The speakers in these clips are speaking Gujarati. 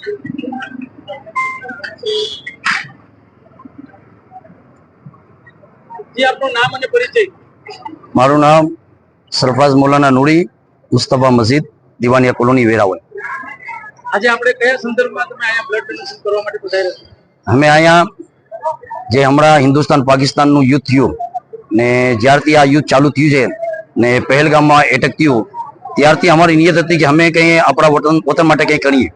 જી આપનું નામ અને પરિચય. મારું નામ સરફાઝ મોલાના નુરી મુસ્તફા મસ્જિદ દિવાનિયા કોલોની વેરાવળ. આજે આપણે કયા સંદર્ભમાં તમે અહીંયા બ્લડ ડોનેશન કરવા માટે પધાર્યા અમે અહીંયા જે હમણાં હિન્દુસ્તાન પાકિસ્તાનનું યુદ્ધ થયું ને જ્યારથી આ યુદ્ધ ચાલુ થયું છે ને પહેલગામમાં એટેક થયું ત્યારથી અમારી નિયત હતી કે અમે કંઈ આપણા વતન વતન માટે કંઈ કરીએ.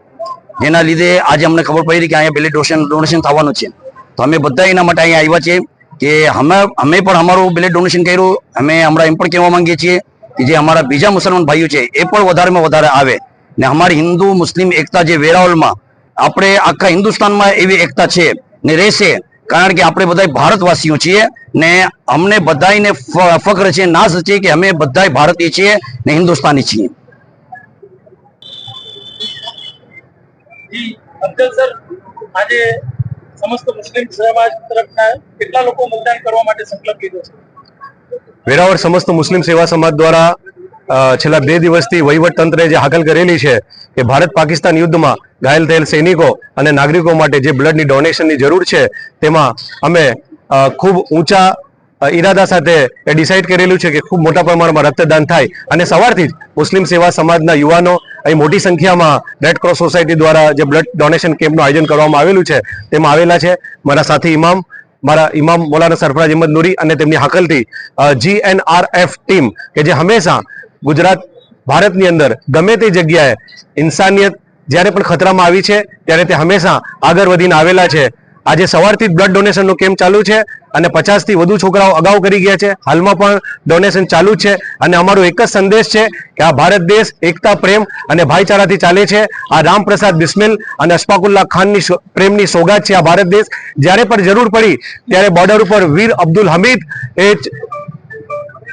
જેના લીધે આજે અમને ખબર પડી કે અહીંયા બ્લડ ડોનેશન ડોનેશન થવાનું છે. તો અમે બધા એના માટે અહીંયા આવ્યા છીએ કે અમે અમે પણ અમારું બ્લડ ડોનેશન કર્યું. અમે હમણાં એમ પણ કહેવા માંગીએ છીએ કે જે અમારા બીજા મુસલમાન ભાઈઓ છે, એ પણ વધારેમાં વધારે આવે. ને અમારી હિન્દુ, મુસ્લિમ, એકતા જે વેરાવલમાં આપણે આખા હિન્દુસ્તાનમાં એવી એકતા છે ને રહેશે, કારણ કે આપણે બધા ભારતવાસીઓ છીએ ને અમને બધાને ફક્ર છે, નાશ છે કે અમે બધા ભારતીય છીએ ને હિન્દુસ્તાની છીએ. આજે સમસ્ત મુસ્લિમ સમાજ તરફના કેટલા લોકો મતદાન કરવા માટે સંકલ્પ લીધો છે? વેરાવળ સમસ્ત મુસ્લિમ સેવા સમાજ દ્વારા છેલ્લા બે દિવસથી વહીવટ તંત્રે જે હાકલ કરેલી છે કે ભારત પાકિસ્તાન યુદ્ધમાં ઘાયલ થયેલ સૈનિકો અને નાગરિકો માટે જે બ્લડની ડોનેશનની જરૂર છે, તેમાં અમે ખૂબ ઊંચા ઈરાદા સાથે એ ડિસાઇડ કરેલું છે કે ખૂબ મોટા પ્રમાણમાં રક્તદાન થાય અને સવારથી જ મુસ્લિમ સેવા સમાજના યુવાનો અહીં મોટી સંખ્યામાં રેડ ક્રોસ સોસાયટી દ્વારા જે બ્લડ ડોનેશન કેમ્પનું આયોજન કરવામાં આવેલું છે, તેમાં આવેલા છે મારા સાથી ઇમામ મારા ઇમામ મૌલાના સરફરાજ અહેમદ નુરી અને તેમની હાકલથી જીએનઆરએફ ટીમ કે જે હંમેશા ગુજરાત, ભારતની અંદર ગમે તે જગ્યાએ ઇન્સાનિયત જ્યારે પણ ખતરામાં આવી છે, ત્યારે તે હંમેશા આગળ વધીને આવેલા છે. આજે સવારથી બ્લડ ડોનેશનનો કેમ્પ ચાલુ છે અને પચાસથી વધુ છોકરાઓ અગાઉ કરી ગયા છે. હાલમાં પણ ડોનેશન ચાલુ છે અને અમારો એક જ સંદેશ છે કે આ ભારત દેશ, એકતા, પ્રેમ અને ભાઈચારાથી ચાલે છે. આ રામપ્રસાદ બિસ્મિલ અને અશફાકુલ્લા ખાનની પ્રેમની સોગાત છે આ ભારત દેશ. જ્યારે પણ જરૂર પડી ત્યારે બોર્ડર ઉપર વીર અબ્દુલ હમીદ એ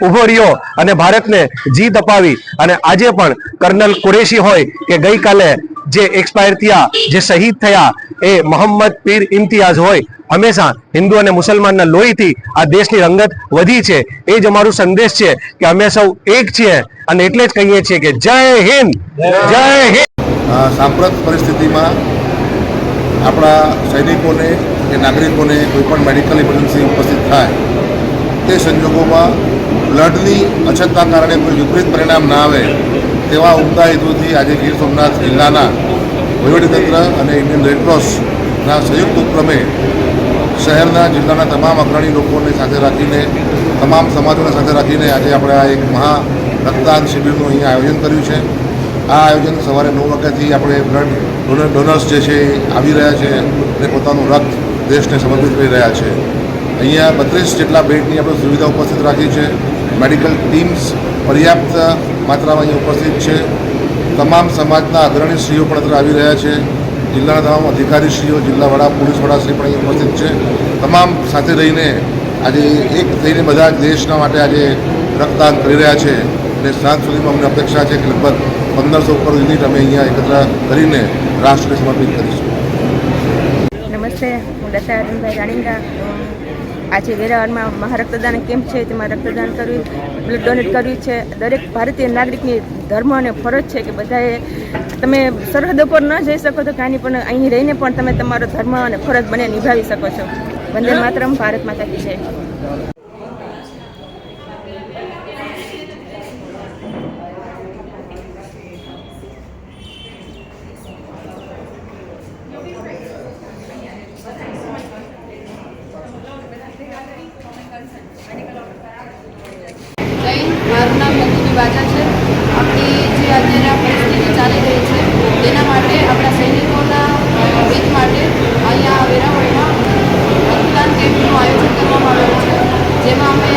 ઊભો રહ્યો અને ભારતને જીત અપાવી. અને આજે પણ કર્નલ કુરેશી હોય કે ગઈકાલે જે એક્સપાયર થયા, જે શહીદ થયા, એ મોહમ્મદ પીર ઇમ્તિયાઝ હોય. હંમેશા હિન્દુ અને મુસલમાનના લોહીથી આ દેશની રંગત વધી છે. એ જ અમારો સંદેશ છે કે અમે સૌ એક છીએ અને એટલે જ કહીએ છીએ કે જય હિન્દ જય હિન્દ. સાંપ્રત પરિસ્થિતિમાં આપણા સૈનિકોને કે નાગરિકોને કોઈ પણ મેડિકલ ઇમરજન્સી ઉપસ્થિત થાય, તે સંજોગોમાં બ્લડની અછતના કારણે કોઈ વિપરીત પરિણામ ના આવે તેવા ઉમદા હેતુથી આજે ગીર સોમનાથ જિલ્લાના વહીવટીતંત્ર અને ઇન્ડિયન રેડક્રોસના સંયુક્ત ઉપક્રમે શહેરના જિલ્લાના તમામ અગ્રણી લોકોને સાથે રાખીને, તમામ સમાજોને સાથે રાખીને આજે આપણે આ એક મહા રક્તદાન શિબિરનું અહીંયા આયોજન કર્યું છે. આ આયોજન સવારે નવ વાગ્યાથી આપણે બ્લડ ડોનર, ડોનર્સ જે છે એ આવી રહ્યા છે અને પોતાનું રક્ત દેશને સમર્પિત કરી રહ્યા છે. અહીંયા બત્રીસ જેટલા બેડની આપણે સુવિધા ઉપસ્થિત રાખી છે. મેડિકલ ટીમ્સ પર્યાપ્ત માત્રામાં અહીંયા ઉપસ્થિત છે. તમામ સમાજના અગ્રણીશ્રીઓ પણ અત્યારે આવી રહ્યા છે. જિલ્લાના તમામ અધિકારીશ્રીઓ, જિલ્લા વડા, પોલીસ વડાશ્રી પણ અહીં ઉપસ્થિત છે. તમામ સાથે રહીને આજે એક થઈને બધા દેશના માટે આજે રક્તદાન કરી રહ્યા છે. અને સાંજ સુધીમાં અમને અપેક્ષા છે કે લગભગ પંદરસો ઉપર યુનિટ અમે અહીંયા એકત્ર કરીને રાષ્ટ્રને સમર્પિત કરીશું. નમસ્તે, હું દત્તા અરવિંદભાઈ રાણીંગા. આજે વેરાવળમાં મહારક્તદાન કેમ્પ છે, તેમાં રક્તદાન કર્યું બ્લડ ડોનેટ કર્યું છે. દરેક ભારતીય નાગરિકની ધર્મ અને ફરજ છે કે બધાએ તમે સરહદ ઉપર ન જઈ શકો તો કાંઈ પણ અહીં રહીને પણ તમે તમારો ધર્મ અને ફરજ બંને નિભાવી શકો છો. વંદે માતરમ, ભારત માતા કી જય. નામ મંજુ દિવાજા છે. આપણી જે અત્યારે આ પરિસ્થિતિ ચાલી રહી છે, તેના માટે આપણા સૈનિકોના હિત માટે અહીંયા વેરાવળમાં રક્તદાન કેમ્પનું આયોજન કરવામાં આવ્યું છે. જેમાં અમે